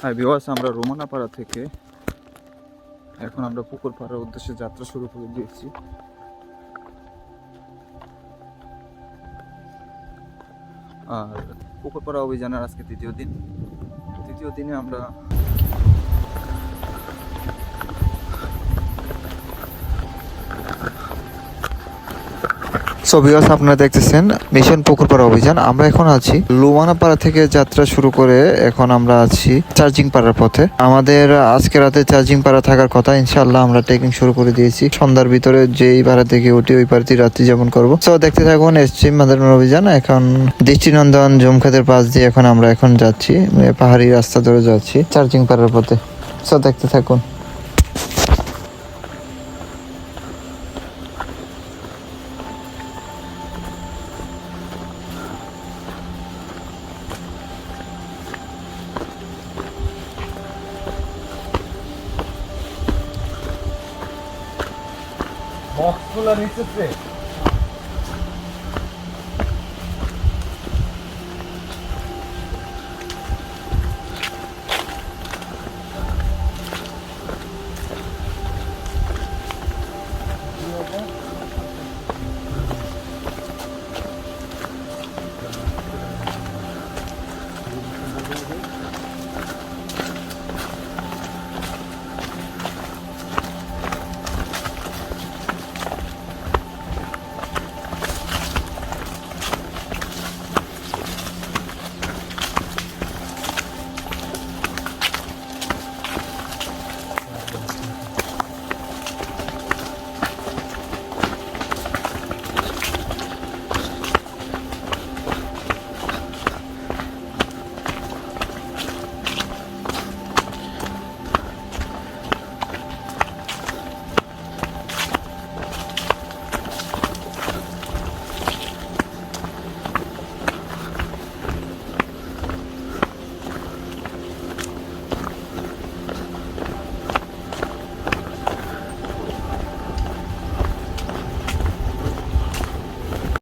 High বিওয়াস আমরা রোমানাপাড়া থেকে এখন আমরা পুকুর পাড়ার উদ্দেশ্যে যাত্রা শুরু করে দিয়েছি। আর পুকুর পাড়া অভিযানের আজকে তৃতীয় দিন। তৃতীয় দিনে আমরা সো ভিউয়ার্স আপনারা দেখতেছেন মিশন পুকুরপাড়া অভিযান। আমরা এখন আছি লুমানাপাড়া থেকে যাত্রা শুরু করে এখন আমরা আছি চার্জিং পাড়ার পথে। আমাদের আজকে রাতে চার্জিং পাড়া থাকার কথা, ইনশাআল্লাহ আমরা ট্রেকিং শুরু করে দিয়েছি। সন্ধ্যার ভিতরে যেই পাড়া থেকে উঠি, ওই পাড়াতে রাত্রি যাপন করব। সো দেখতে থাকুন এসছি মাদারপুর অভিযান। এখন দৃষ্টিনন্দন জমখাতের পাশ দিয়ে এখন আমরা এখন যাচ্ছি। পাহাড়ি রাস্তা ধরে যাচ্ছি চার্জিং পাড়ার পথে। সো দেখতে থাকুন। বক্সগুলো নিচেছে